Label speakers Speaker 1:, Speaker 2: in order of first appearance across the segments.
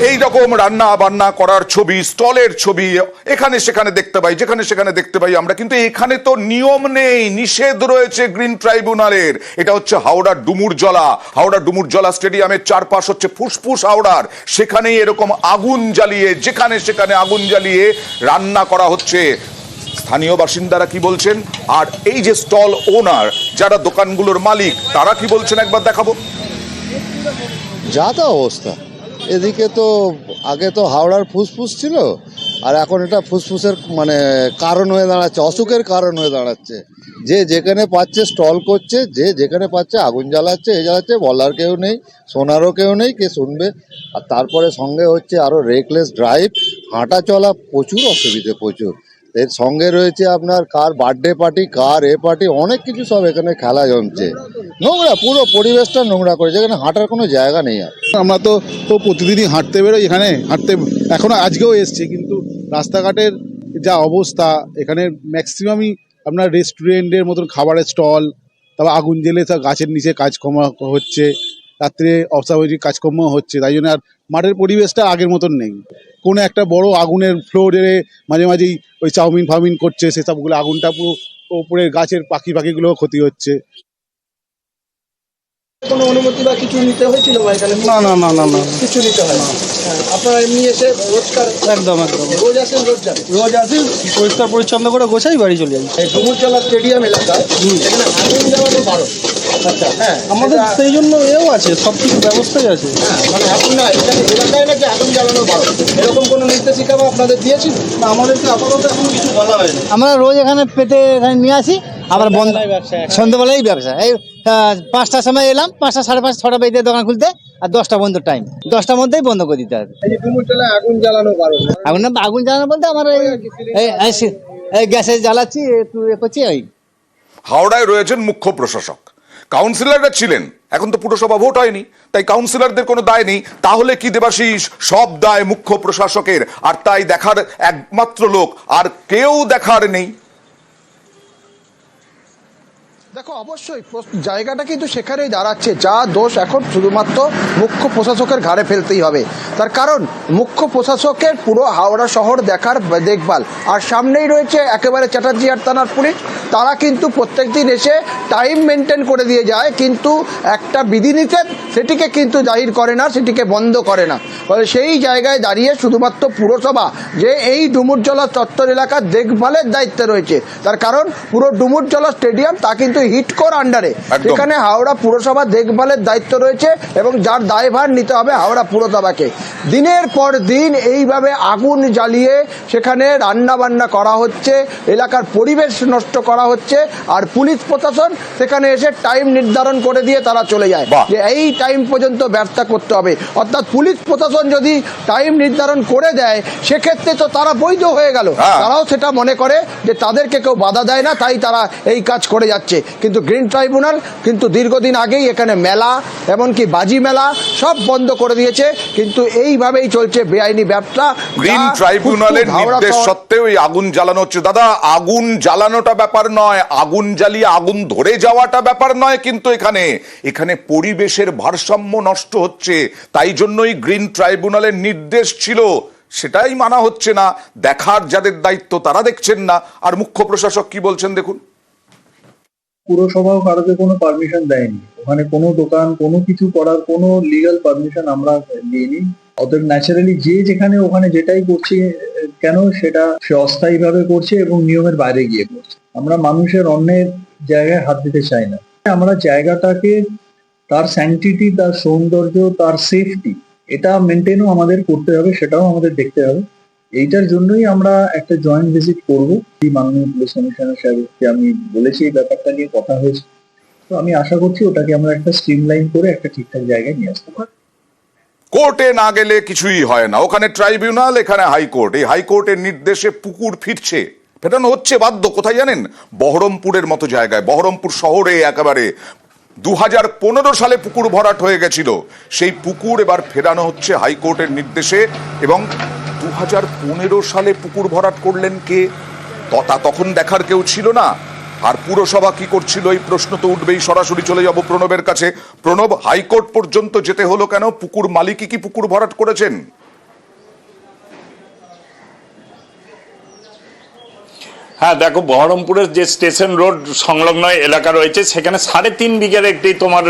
Speaker 1: এই রকম রান্না বান্না করার ছবি, স্টলের ছবি, এখানে সেখানে দেখতে পাই, যেখানে সেখানে দেখতে পাই আমরা। কিন্তু এখানে তো নিয়ম নেই, নিষেধ রয়েছে গ্রিন ট্রাইব্যুনালের। এটা হচ্ছে হাওড়ার ডুমুর ডুমুরজলা। হাওড়া ডুমুরজলা স্টেডিয়ামের চারপাশ হচ্ছে ফুসফুস হাওড়ার। সেখানেই এরকম আগুন জ্বালিয়ে, যেখানে সেখানে আগুন জ্বালিয়ে রান্না করা হচ্ছে। স্থানীয় বাসিন্দারা কি বলছেন? আর এই যে স্টল ওনার, যারা দোকানগুলোর মালিক, তারা কি বলছেন? একবার দেখাবো।
Speaker 2: যা তা অবস্থা। এদিকে তো, আগে তো হাওড়ার ফুসফুস ছিল, আর এখন এটা ফুসফুসের মানে কারণ হয়ে দাঁড়াচ্ছে, অসুখের কারণ হয়ে দাঁড়াচ্ছে। যে যেখানে পাচ্ছে স্টল করছে, যে যেখানে পাচ্ছে আগুন জ্বালাচ্ছে, এ জ্বালাচ্ছে, বলার কেউ নেই, শোনারও কেউ নেই, কে শুনবে। আর তারপরে সঙ্গে হচ্ছে আরও রেকলেস ড্রাইভ হাঁটা চলা প্রচুর অসুবিধে, প্রচুর। এর সঙ্গে রয়েছে আপনার কার বার্থডে পার্টি কার এ পার্টি অনেক কিছু সব এখানে খেলা জমছে। নোংরা, পুরো পরিবেশটা নোংরা করেছে, এখানে হাঁটার কোনো জায়গা নেই আর।
Speaker 3: আমরা তো তো প্রতিদিনই হাঁটতে বেরোই এখানে, হাঁটতে, এখনও আজকেও এসছি, কিন্তু রাস্তাঘাটের যা অবস্থা, এখানে ম্যাক্সিমামই আপনার রেস্টুরেন্টের মতন খাবারের স্টল তারপর আগুন জ্বেলে সব গাছের নিচে কাজকর্ম হচ্ছে রাত্রে অস্বাভাবিক কাজকর্ম হচ্ছে তাই জন্য আর মাঠের পরিবেশটা আগের মতন নেই। কোনো একটা বড় আগুনের ফ্লোরে মাঝে মাঝেই ওই চাউমিন ফাউমিন করছে সেসবগুলো আগুনটা পুরো ওপরের গাছের পাখি পাখিগুলো ক্ষতি হচ্ছে।
Speaker 4: কোনো অনুমতি বা কিছু নিতে হয়েছিল বা এখানে?
Speaker 5: না না না না না।
Speaker 4: কিছু নিতে হয় না আপনারা এমনি এসে রোজকার
Speaker 5: একদম একদম।
Speaker 4: রোজ আসেন রোজ যান?
Speaker 5: রোজ আসি পরিষ্কার পরিচ্ছন্ন করে গোছাই বাড়ি চলে যাই।
Speaker 4: স্টেডিয়াম এখানে আগুন বারো আচ্ছা হ্যাঁ
Speaker 5: আমাদের সেই জন্য এও আছে সব কিছু ব্যবস্থাই আছে।
Speaker 4: হ্যাঁ মানে এখন না এখানে এলাকায় নাকি আগুন জ্বালানো বারো এরকম কোনো নির্দেশিকা বা আপনাদের দিয়েছিল?
Speaker 5: না, আমাদেরকে আপাতত এখন কিছু বলা হয়নি।
Speaker 6: আমরা রোজ এখানে পেতে এখানে নিয়ে আসি আবার বন্ধ
Speaker 5: সন্ধ্যাবেলায় ব্যবসা
Speaker 6: এই পাঁচটার সময় এলাম পাঁচটা সাড়ে পাঁচ ছটা বেজে দোকান খুলতে আর দশটা বন্ধ টাইম দশটার মধ্যেই বন্ধ করে দিতে হবে।
Speaker 4: আগুন জ্বালানো
Speaker 6: আগুন না আগুন জ্বালানো বলতে আমার এই এই- এই এই গ্যাসে জ্বালাচ্ছি একটু এ করছি ওই।
Speaker 1: হাওড়ায় রয়েছেন মুখ্য প্রশাসক। কাউন্সিলররা ছিলেন। এখন তো পুরসভা ভোট হয়নি, তাই কাউন্সিলরদের কোনো দায় নেই। তাহলে কি দেবাশিস, সব দায় মুখ্য প্রশাসকের, আর তাই দেখার একমাত্র লোক আর কেউ দেখার নেই।
Speaker 4: দেখো, অবশ্যই জায়গাটা কিন্তু সেখানেই দাঁড়াচ্ছে, যা দোষ এখন শুধুমাত্র মুখ্য প্রশাসকের ঘাড়ে ফেলতেই হবে। তার কারণ, মুখ্য প্রশাসকের পুরো হাওড়া শহর দেখার দেখভাল, আর সামনেই রয়েছে একেবারে চ্যাটার্জি আর থানার পুলিশ। তারা কিন্তু প্রত্যেক দিন এসে টাইম মেনটেন করে দিয়ে যায় কিন্তু একটা বিধিনিষেধ সেটিকে কিন্তু জাহির করে না সেটিকে বন্ধ করে না। ফলে সেই জায়গায় দাঁড়িয়ে শুধুমাত্র পুরসভা যে এই ডুমুরজলা চত্বর এলাকার দেখভালের দায়িত্বে রয়েছে। তার কারণ পুরো ডুমুরজলা স্টেডিয়াম তা কিন্তু হিটকোর আন্ডারে। সেখানে হাওড়া পুরসভা দেখভালের দায়িত্ব রয়েছে এবং যার দায়ভার নিতে হবে হাওড়া পুরসভাকে। দিনের পর দিন এইভাবে আগুন জ্বালিয়ে সেখানে রান্না বান্না করা হচ্ছে এলাকার পরিবেশ নষ্ট করা হচ্ছে আর পুলিশ প্রশাসন সেখানে এসে টাইম নির্ধারণ করে দিয়ে তারা চলে যায়। যে এই টাইম পর্যন্ত ব্যবসা করতে হবে। অর্থাৎ পুলিশ প্রশাসন যদি টাইম নির্ধারণ করে দেয় সেক্ষেত্রে তো তারা বৈধ হয়ে গেল।
Speaker 1: হ্যাঁ।
Speaker 4: তারাও সেটা মনে করে যে তাদেরকে কেউ বাধা দেয় না তাই তারা এই কাজ করে যাচ্ছে। কিন্তু গ্রিন ট্রাইব্যুনাল কিন্তু দীর্ঘদিন আগেই এখানে মেলা এমনকি বাজি মেলা সব বন্ধ করে দিয়েছে। কিন্তু এইভাবেই চলছে বেআইনি ব্যবসা।
Speaker 1: গ্রিন ট্রাইব্যুনালের নির্দেশ সত্ত্বেও এই আগুন জ্বালানো হচ্ছে। দাদা আগুন জ্বালানোটা ব্যাপার নয়, আগুন জ্বালিয়ে আগুন ধরে যাওয়াটা ব্যাপার নয়, কিন্তু এখানে এখানে পরিবেশের ভারসাম্য নষ্ট হচ্ছে। তাই জন্যই গ্রিন ট্রাইব্যুনালের নির্দেশ ছিল। সেটাই মানা হচ্ছে না। দেখার যাদের দায়িত্ব, তারা দেখছেন না। আর মুখ্য প্রশাসক কি বলছেন দেখুন?
Speaker 7: পুরসভাও কারোকে কোনো পারমিশন দেয়নি। ওখানে কোনো দোকান, কোনো কিছু করার কোনো লিগ্যাল পারমিশন আমরা দিইনি। অতএব ন্যাচারালি যে যেখানে ওখানে যেটাই করছে, কেন সেটা সে অস্থায়ীভাবে করছে এবং নিয়মের বাইরে গিয়ে করছে। আমরা মানুষের অন্যের জায়গায় হাত দিতে চাই না। আমরা জায়গাটাকে, তার স্যাংটিটি তার সৌন্দর্য, তার সেফটি এটা মেনটেনও আমাদের করতে হবে, সেটাও আমাদের দেখতে হবে। এইটার জন্যই আমরা একটা জয়েন্ট ভিজিট করব। এই মাননীয় পুলিশ কমিশনার সাহেবকে আমি বলেছি এই ব্যাপারটা নিয়ে কথা হয়েছে। তো আমি আশা করছি ওটাকে আমরা একটা স্ট্রিমলাইন করে একটা ঠিকঠাক জায়গায় নিয়ে আসতে পারব।
Speaker 1: কোর্টে না গেলে কিছুই হয় না। ওখানে ট্রাইব্যুনাল এখানে হাইকোর্ট এই হাইকোর্টের নির্দেশে পুকুর ফিরছে। ফেরানো হচ্ছে বাধ্য, কোথায় জানেন? বহরমপুরের মতো জায়গায়। বহরমপুর শহরে একেবারে দু হাজার পনেরো সালে পুকুর ভরাট হয়ে গেছিল। সেই পুকুর এবার ফেরানো হচ্ছে হাইকোর্টের নির্দেশে এবং দু হাজার পনেরো সালে পুকুর ভরাট করলেন কে? তথা তখন দেখার কেউ ছিল না। আর পুরসভা কি করছিল? এই প্রশ্ন তো উঠবেই। সরাসরি চলে যাব প্রণবের কাছে। প্রণব, হাইকোর্ট পর্যন্ত যেতে হলো কেন? পুকুর মালিকই কি পুকুর ভরাট করেছেন?
Speaker 8: হ্যাঁ দেখো বহরমপুরের যে স্টেশন রোড সংলগ্ন এলাকা রয়েছে সেখানে সাড়ে তিন বিঘের একটি তোমার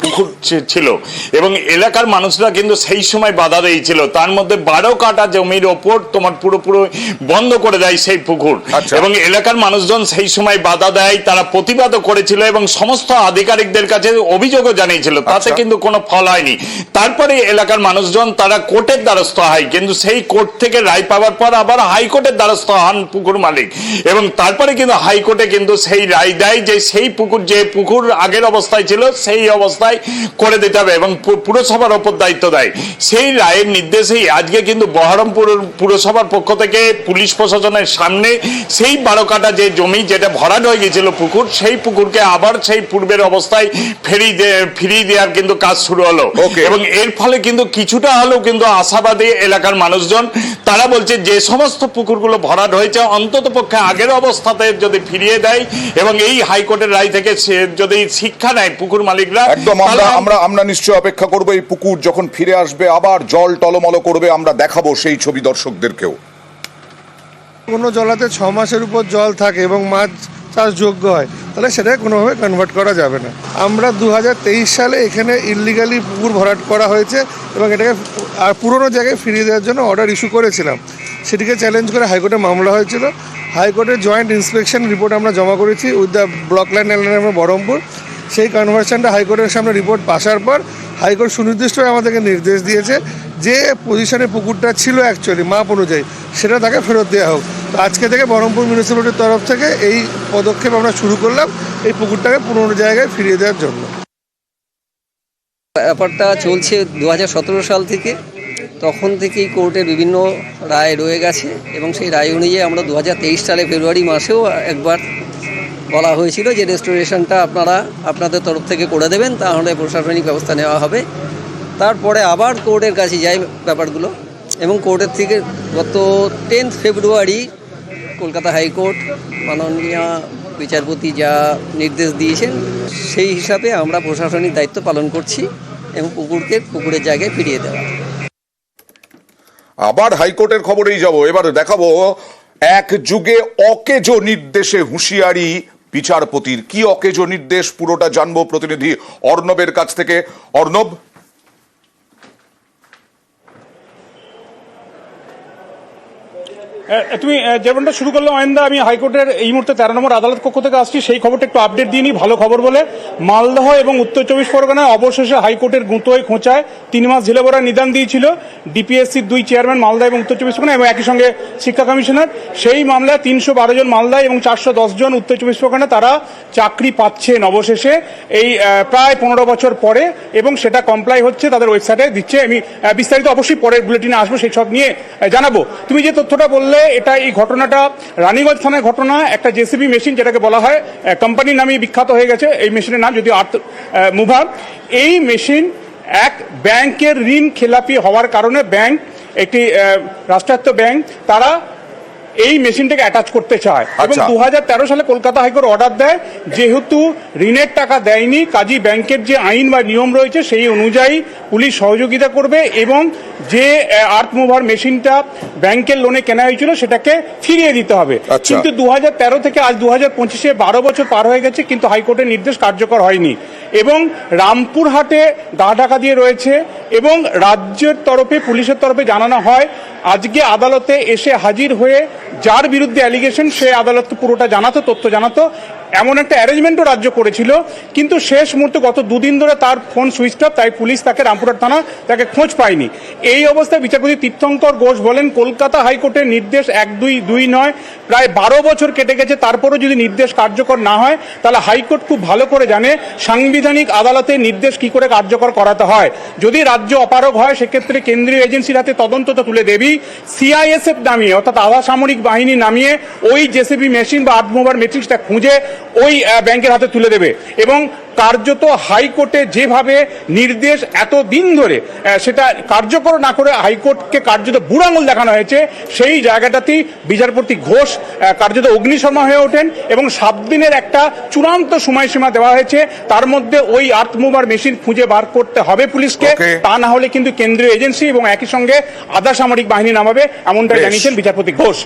Speaker 8: পুকুর ছিল। এবং এলাকার মানুষরা কিন্তু সেই সময় বাধা দিয়েছিল। তার মধ্যে বারো কাটা জমির ওপর তোমার পুরোপুরি বন্ধ করে দেয় সেই পুকুর।
Speaker 1: আচ্ছা।
Speaker 8: এবং এলাকার মানুষজন সেই সময় বাধা দেয় তারা প্রতিবাদও করেছিল এবং সমস্ত আধিকারিকদের কাছে অভিযোগও জানিয়েছিল। তাতে
Speaker 1: আচ্ছা।
Speaker 8: কিন্তু কোনো ফল হয়নি। তারপরে এলাকার মানুষজন তারা কোর্টের দ্বারস্থ হয়। কিন্তু সেই কোর্ট থেকে রায় পাওয়ার পর আবার হাইকোর্টের দ্বারস্থ হন পুকুর মালিক। এবং তারপরে কিন্তু হাইকোর্টে কিন্তু সেই রায় দেয় যে সেই পুকুর যে পুকুর আগের অবস্থায় ছিল সেই অবস্থায় করে দিতে হবে এবং পুরসভার ওপর দায়িত্ব দেয় সেই রায়ের নির্দেশেই আজকে কিন্তু বহরমপুর পুরসভার পক্ষ থেকে পুলিশ প্রশাসনের সামনে সেই বারো কাটা যে জমি যেটা ভরাট হয়ে গেছিল পুকুর সেই পুকুরকে আবার সেই পূর্বের অবস্থায় ফেরিয়ে দে- ফিরিয়ে দেওয়ার কিন্তু কাজ শুরু হলো. এবং এর ফলে কিন্তু কিছুটা হলেও কিন্তু আশাবাদী এলাকার মানুষজন তারা বলছে যে সমস্ত পুকুরগুলো ভরাট হয়েছে অন্তত পক্ষে আগের অবস্থাতে যদি ফিরিয়ে দেয় এবং এই হাইকোর্টের রায় থেকে যদি শিক্ষা নেয় পুকুর মালিকরা
Speaker 1: একদম আমরা আমরা আমরা নিশ্চয় অপেক্ষা করব এই পুকুর যখন ফিরে আসবে আবার জল টলমল করবে আমরা দেখাবো সেই ছবি দর্শকদেরকেও।
Speaker 9: কোনো জলাতে ছ মাসের উপর জল থাকে এবং মাছ চাষ যোগ্য হয় তাহলে সেটাকে কোনোভাবে কনভার্ট করা যাবে না। আমরা দু হাজার তেইশ সালে এখানে ইলিগালি পুকুর ভরাট করা হয়েছে এবং এটাকে আর পুরনো জায়গায় ফিরিয়ে দেওয়ার জন্য অর্ডার ইস্যু করেছিলাম। সেটিকে চ্যালেঞ্জ করে হাইকোর্টে মামলা হয়েছিল। হাইকোর্টের জয়েন্ট ইন্সপেকশন রিপোর্ট আমরা জমা করেছি উইথ দ্য ব্লক লাইন এলাকা বহরমপুর। সেই কনভার্সনটা হাইকোর্টের সামনে রিপোর্ট পাসার পর হাইকোর্ট সুনির্দিষ্টভাবে আমাদেরকে নির্দেশ দিয়েছে যে পজিশনে পুকুরটা ছিল অ্যাকচুয়ালি মাপ অনুযায়ী, সেটা তাকে ফেরত দেওয়া হোক। তো আজকে থেকে বহরমপুর মিউনিসিপ্যালিটির তরফ থেকে এই পদক্ষেপ আমরা শুরু করলাম এই পুকুরটাকে পুরনো জায়গায় ফিরিয়ে দেওয়ার জন্য।
Speaker 10: ব্যাপারটা চলছে দু হাজার সতেরো সাল থেকে। তখন থেকেই কোর্টের বিভিন্ন রায় রয়ে গেছে এবং সেই রায় অনুযায়ী আমরা দু হাজার তেইশ সালে ফেব্রুয়ারি মাসেও একবার বলা হয়েছিল যে রেস্টোরেশনটা আপনারা আপনাদের তরফ থেকে করে দেবেন, তাহলে প্রশাসনিক ব্যবস্থা নেওয়া হবে। তারপরে আবার কোর্টের কাছে যাই ব্যাপারগুলো এবং কোর্টের থেকে গত টেন্থ ফেব্রুয়ারি কলকাতা হাইকোর্ট মাননীয় বিচারপতি যা নির্দেশ দিয়েছেন, সেই হিসাবে আমরা প্রশাসনিক দায়িত্ব পালন করছি এবং পুকুরকে পুকুরের জায়গায় ফিরিয়ে দেওয়া।
Speaker 1: আবার হাইকোর্টের খবরেই যাব। এবার দেখাবো এক যুগে অকেজো নির্দেশে হুঁশিয়ারি বিচারপতির। কি অকেজো নির্দেশ? পুরোটা জানব প্রতিনিধি অর্ণবের কাছ থেকে। অর্ণব
Speaker 11: তুমি যেমনটা শুরু করলে, অয়েন্দা, আমি হাইকোর্টের এই মুহূর্তে তেরো নম্বর আদালত কক্ষ থেকে আসছি। সেই খবরটা একটু আপডেট দিয়ে নিই, ভালো খবর বলে। মালদহ এবং উত্তর চব্বিশ পরগনায় অবশেষে হাইকোর্টের গুঁতোয় খোঁচায় তিন মাস জেলে ভরার নিদান দিয়েছিল ডিপিএসসির দুই চেয়ারম্যান মালদা এবং উত্তর চব্বিশ পরগনা এবং একই সঙ্গে শিক্ষা কমিশনার। সেই মামলায় তিনশো বারো জন মালদা এবং চারশো দশ জন উত্তর চব্বিশ পরগনা তারা চাকরি পাচ্ছেন অবশেষে। এই প্রায় পনেরো বছর পরে, এবং সেটা কমপ্লাই হচ্ছে, তাদের ওয়েবসাইটে দিচ্ছে। আমি বিস্তারিত অবশ্যই পরের বুলেটিনে আসব, সেই সব নিয়ে জানাব। তুমি যে তথ্যটা বললে এটা এই ঘটনাটা রানীগঞ্জ থানার ঘটনা, একটা জেসিবি মেশিন যেটাকে বলা হয় কোম্পানির নামে বিখ্যাত হয়ে গেছে। এই মেশিনের নাম যদি আর্থ মুভার এই মেশিন এক ব্যাংকের ঋণ খেলাপি হওয়ার কারণে ব্যাংক, একটি রাষ্ট্রায়ত্ত ব্যাংক, তারা এই মেশিনটাকে অ্যাটাচ করতে চায় এবং
Speaker 1: আচ্ছা।
Speaker 11: দু সালে কলকাতা হাইকোর্ট অর্ডার দেয় যেহেতু ঋণের টাকা দেয়নি কাজী ব্যাংকের যে আইন বা নিয়ম রয়েছে সেই অনুযায়ী পুলিশ সহযোগিতা করবে এবং যে আর্থ মুভার মেশিনটা ব্যাংকের লোনে কেনা হয়েছিল সেটাকে ফিরিয়ে দিতে হবে
Speaker 1: আচ্ছা।
Speaker 11: কিন্তু দু হাজার তেরো থেকে আজ দু হাজার পঁচিশে বারো বছর পার হয়ে গেছে কিন্তু হাইকোর্টের নির্দেশ কার্যকর হয়নি এবং রামপুরহাটে গা ঢাকা দিয়ে রয়েছে এবং রাজ্যের তরফে, পুলিশের তরফে জানানো হয়, আজকে আদালতে এসে হাজির হয়ে যার বিরুদ্ধে অ্যালিগেশন সে আদালত পুরোটা জানাতো, তথ্য জানাতো। এমন একটা অ্যারেঞ্জমেন্টও রাজ্য করেছিল, কিন্তু শেষ মুহূর্তে গত দুদিন ধরে তার ফোন সুইচ অফ, তাই পুলিশ তাকে রামপুরহাট থানা তাকে খোঁজ পায়নি। এই অবস্থায় বিচারপতি তীর্থঙ্কর ঘোষ বলেন, কলকাতা হাইকোর্টের নির্দেশ এক, দুই দুই নয়, প্রায় বারো বছর কেটে গেছে, তারপরও যদি নির্দেশ কার্যকর না হয়, তাহলে হাইকোর্ট খুব ভালো করে জানে সাংবিধানিক আদালতের নির্দেশ কি করে কার্যকর করাতে হয়। যদি রাজ্য অপারগ হয়, সেক্ষেত্রে কেন্দ্রীয় এজেন্সির হাতে তদন্ত তো তুলে দেবি সিআইএসএফ নামিয়ে, অর্থাৎ আধা সামরিক বাহিনী নামিয়ে, ওই জেসিবি মেশিন বা আর্টমোবার মেশিনটা খুঁজে ওই ব্যাংকের হাতে তুলে দেবে। এবং কার্যত হাইকোর্টে যেভাবে নির্দেশ এত দিন ধরে সেটা কার্যকর না করে হাইকোর্টকে কার্যত বুড়াঙ্গল দেখানো হয়েছে সেই জায়গাটাতেই বিচারপতি ঘোষ কার্যত অগ্নিশর্মা হয়ে ওঠেন এবং সাত দিনের একটা চূড়ান্ত সময়সীমা দেওয়া হয়েছে। তার মধ্যে ওই আর্থ মেশিন খুঁজে বার করতে হবে পুলিশকে। তা না হলে কিন্তু কেন্দ্রীয় এজেন্সি এবং একই সঙ্গে আধা সামরিক বাহিনী নামাবে এমনটাই
Speaker 1: বেশ।
Speaker 11: জানিয়েছেন বিচারপতি ঘোষ।